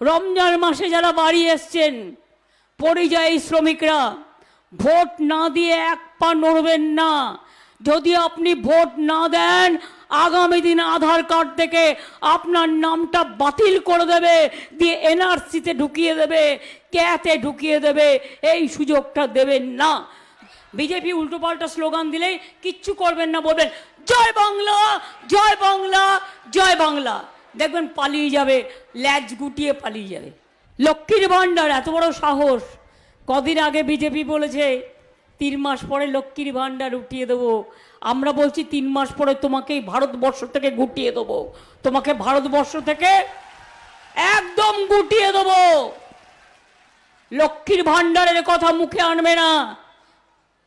রমজান মাসে যারা বাড়ি এসছেন, পরিযায়ী শ্রমিকরা, ভোট না দিয়ে এক পা নড়বেন না। যদি আপনি ভোট না দেন, আগামী দিন আধার কার্ড থেকে আপনার নামটা বাতিল করে দেবে, দিয়ে এনআরসিতে ঢুকিয়ে দেবে, ক্যাতে ঢুকিয়ে দেবে, এই সুযোগটা দেবেন না। বিজেপি উল্টোপাল্টা স্লোগান দিলেই কিচ্ছু করবেন না, বলবেন, জয় বাংলা জয় বাংলা জয় বাংলা। দেখবেন পালিয়ে যাবে, ল্যাজ গুটিয়ে পালিয়ে যাবে। লক্ষ্মীর ভাণ্ডার, এত বড় সাহস। কদিন আগে বিজেপি বলেছে, তিন মাস পরে লক্ষ্মীর ভাণ্ডার উঠিয়ে দেবো। আমরা বলছি, তিন মাস পরে তোমাকে ভারতবর্ষ থেকে গুটিয়ে দেবো। তোমাকে ভারতবর্ষ থেকে একদম গুটিয়ে দেবো। লক্ষ্মীর ভাণ্ডারের কথা মুখে আনবে না।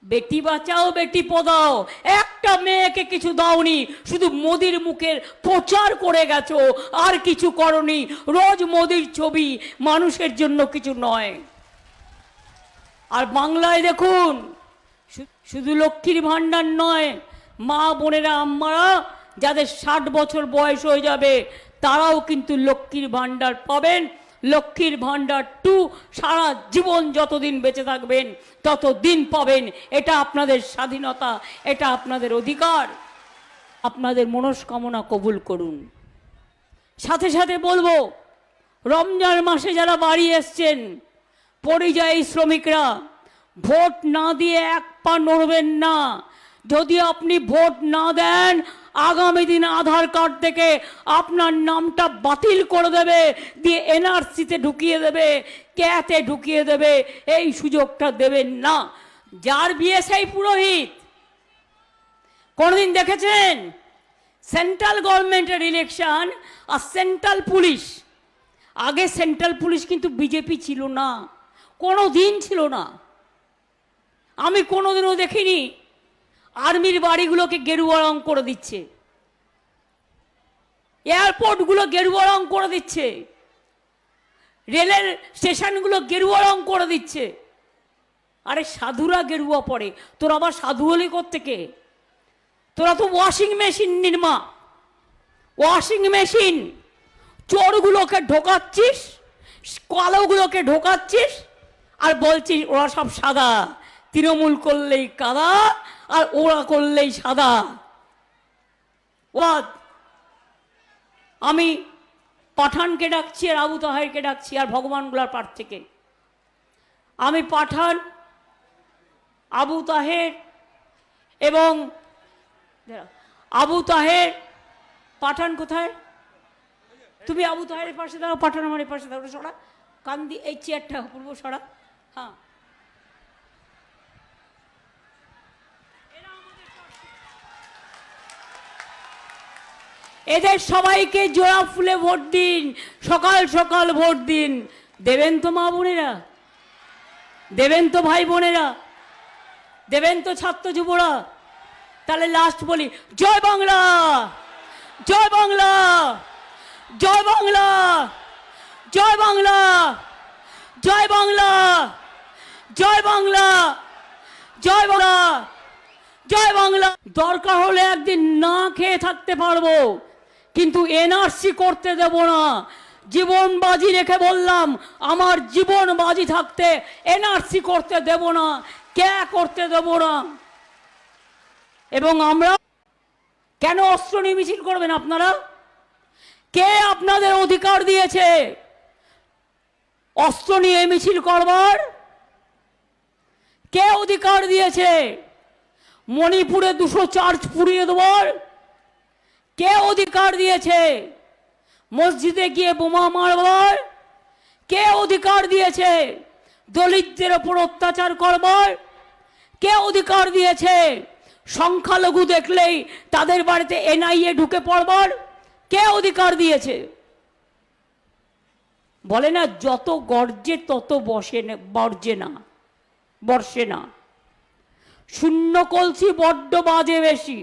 বেটি বাঁচাও, বেটি পদাও। একটা মেয়েকে কিছু দাওনি, শুধু মোদির মুখের প্রচার করে গেছো, আর কিছু করনি। রোজ মোদির ছবি মানুষের জন্য কিছু নয়। আর বাংলায় দেখুন শুধু লক্ষ্মীর ভাণ্ডার নয়, মা বোনেরা, আম্মারা, যাদের ষাট বছর বয়স হয়ে যাবে, তারাও কিন্তু লক্ষ্মীর ভাণ্ডার পাবেন। লক্ষ্মীর ভাণ্ডার টু সারা জীবন যতদিন বেঁচে থাকবেন তত দিন পাবেন। এটা আপনাদের স্বাধীনতা, এটা আপনাদের অধিকার। আপনাদের মনস্কামনা কবুল করুন। সাথে সাথে বলব, রমজান মাসে যারা বাড়ি এসছেন, পরিযায়ী শ্রমিকরা, ভোট না দিয়ে এক পা নড়বেন না। যদি আপনি ভোট না দেন আগামী দিন আধার কার্ড থেকে আপনার নামটা বাতিল করে দেবে, দিয়ে এনআরসিতে ঢুকিয়ে দেবে, ক্যাতে ঢুকিয়ে দেবে, এই সুযোগটা দেবেন না। যার বিয়ে সেই পুরোহিত। কোনোদিন দেখেছেন? সেন্ট্রাল গভর্নমেন্টের ইলেকশন আর সেন্ট্রাল পুলিশ। আগে সেন্ট্রাল পুলিশ কিন্তু বিজেপি ছিল না কোনো দিন ছিল না। আমি কোনোদিনও দেখিনি আর্মির বাড়িগুলোকে গেরুয়া রং করে দিচ্ছে। এয়ারপোর্টগুলো গেরুয়া রং করে দিচ্ছে। রেলের স্টেশনগুলো গেরুয়া রং করে দিচ্ছে। আরে সাধুরা গেরুয়া পড়ে। তোর আবার সাধু হলে থেকে তোরা তো washing machine Nirma. Washing machine. চোরগুলোকে ঢোকাচ্ছিস, কালোগুলোকে ঢোকাচ্ছিস, আর বলছিস ওরা সব সাদা। তৃণমূল করলেই কাদা আর ওরা করলেই সাদা। আমি পাঠানকে ডাকছি আর আবু তাহেরকে ডাকছি আর ভগবানগুলার পাঠ থেকে আমি পাঠান, আবু তাহের এবং আবু তাহের, পাঠান কোথায়? তুমি আবু তাহের পাশে দাও পাঠান আমার পাশে দাও ওটা সরা। কান্দি, এই চেয়ারটা পূর্ব সরা। হ্যাঁ। এদের সবাইকে জোড়া ফুলে ভোট দিন, সকাল সকাল ভোট দিন। দেবেন তো মা বোনেরা, দেবেন তো ভাই বোনেরা, দেবেন তো ছাত্র যুবরা। তাহলে লাস্ট বলি, জয় বাংলা জয় বাংলা জয় বাংলা জয় বাংলা জয় বাংলা জয় বাংলা জয় বাংলা জয় বাংলা। দরকার হলে একদিন না খেয়ে থাকতে পারব। কিন্তু এনআরসি করতে দেব না। জীবন বাজি রেখে বললাম, আমার জীবন বাজি থাকতে এনআরসি করতে দেব না, কে করতে দেব না? এবং আমরা কেন অস্ত্র নিয়ে মিছিল করবেন আপনারা? কে আপনাদের অধিকার দিয়েছে? অস্ত্র নিয়ে মিছিল করবার? কে অধিকার দিয়েছে? মণিপুরে দুশো চার্জ পুড়িয়ে দেবার? কে অধিকার দিয়েছে? মসজিদে গিয়ে বোমা মারবার কে অধিকার দিয়েছে? দলিতদের ওপর অত্যাচার করবার। কে অধিকার দিয়েছে? সংখ্যালঘু দেখলেই তাদের বাড়িতে এনআইএ ঢুকে পড়বার। কে অধিকার দিয়েছে? বলে না, যত গর্জে তত বসে বর্জে না, বর্ষে না। শূন্য কলসি বড্ড বাজে বেশি।